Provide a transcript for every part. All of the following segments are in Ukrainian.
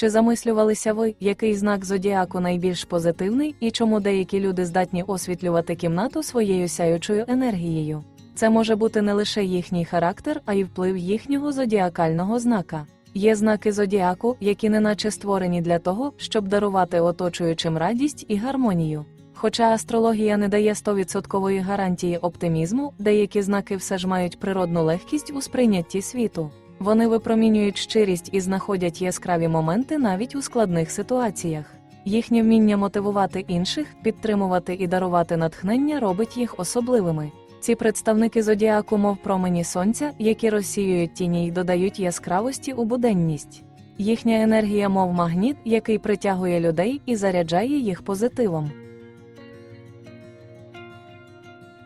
Чи замислювалися ви, який знак зодіаку найбільш позитивний і чому деякі люди здатні освітлювати кімнату своєю сяючою енергією? Це може бути не лише їхній характер, а й вплив їхнього зодіакального знака. Є знаки зодіаку, які неначе створені для того, щоб дарувати оточуючим радість і гармонію. Хоча астрологія не дає 100% гарантії оптимізму, деякі знаки все ж мають природну легкість у сприйнятті світу. Вони випромінюють щирість і знаходять яскраві моменти навіть у складних ситуаціях. Їхнє вміння мотивувати інших, підтримувати і дарувати натхнення робить їх особливими. Ці представники зодіаку, мов промені сонця, які розсіюють тіні й додають яскравості у буденність. Їхня енергія, мов магніт, який притягує людей і заряджає їх позитивом.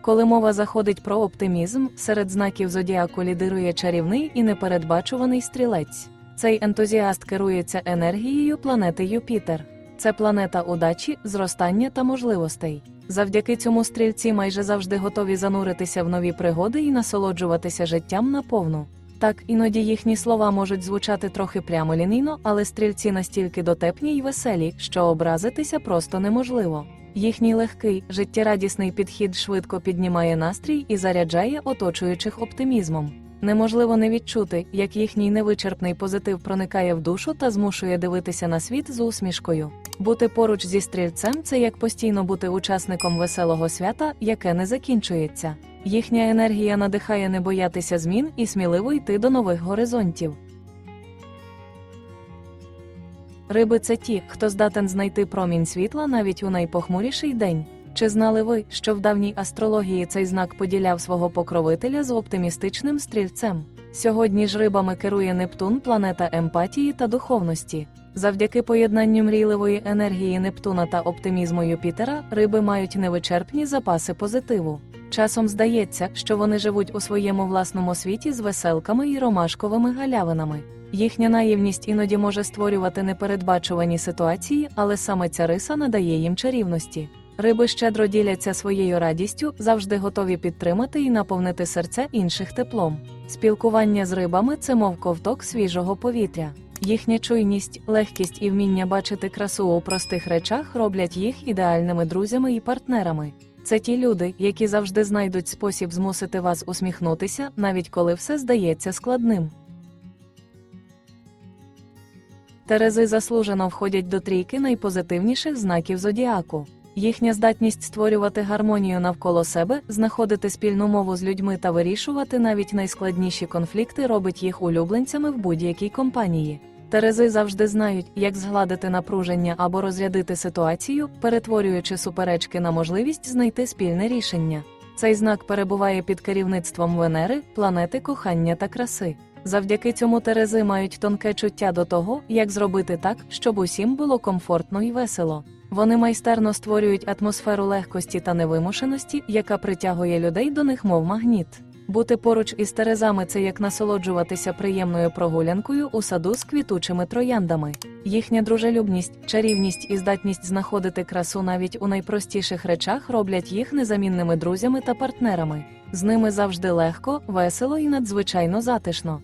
Коли мова заходить про оптимізм, серед знаків зодіаку лідирує чарівний і непередбачуваний стрілець. Цей ентузіаст керується енергією планети Юпітер. Це планета удачі, зростання та можливостей. Завдяки цьому стрільці майже завжди готові зануритися в нові пригоди і насолоджуватися життям наповну. Так, іноді їхні слова можуть звучати трохи прямолінійно, але стрільці настільки дотепні й веселі, що образитися просто неможливо. Їхній легкий, життєрадісний підхід швидко піднімає настрій і заряджає оточуючих оптимізмом. Неможливо не відчути, як їхній невичерпний позитив проникає в душу та змушує дивитися на світ з усмішкою. Бути поруч зі стрільцем це як постійно бути учасником веселого свята, яке не закінчується. Їхня енергія надихає не боятися змін і сміливо йти до нових горизонтів. Риби це ті, хто здатен знайти промінь світла навіть у найпохмуріший день. Чи знали ви, що в давній астрології цей знак поділяв свого покровителя з оптимістичним стрільцем? Сьогодні ж рибами керує Нептун, планета емпатії та духовності. Завдяки поєднанню мрійливої енергії Нептуна та оптимізму Юпітера, риби мають невичерпні запаси позитиву. Часом здається, що вони живуть у своєму власному світі з веселками і ромашковими галявинами. Їхня наївність іноді може створювати непередбачувані ситуації, але саме ця риса надає їм чарівності. Риби щедро діляться своєю радістю, завжди готові підтримати і наповнити серця інших теплом. Спілкування з рибами це мов ковток свіжого повітря. Їхня чуйність, легкість і вміння бачити красу у простих речах роблять їх ідеальними друзями і партнерами. Це ті люди, які завжди знайдуть спосіб змусити вас усміхнутися, навіть коли все здається складним. Терези заслужено входять до трійки найпозитивніших знаків зодіаку. Їхня здатність створювати гармонію навколо себе, знаходити спільну мову з людьми та вирішувати навіть найскладніші конфлікти робить їх улюбленцями в будь-якій компанії. Терези завжди знають, як згладити напруження або розрядити ситуацію, перетворюючи суперечки на можливість знайти спільне рішення. Цей знак перебуває під керівництвом Венери, планети кохання та краси. Завдяки цьому Терези мають тонке чуття до того, як зробити так, щоб усім було комфортно і весело. Вони майстерно створюють атмосферу легкості та невимушеності, яка притягує людей до них, мов магніт. Бути поруч із Терезами це як насолоджуватися приємною прогулянкою у саду з квітучими трояндами. Їхня дружелюбність, чарівність і здатність знаходити красу навіть у найпростіших речах роблять їх незамінними друзями та партнерами. З ними завжди легко, весело і надзвичайно затишно.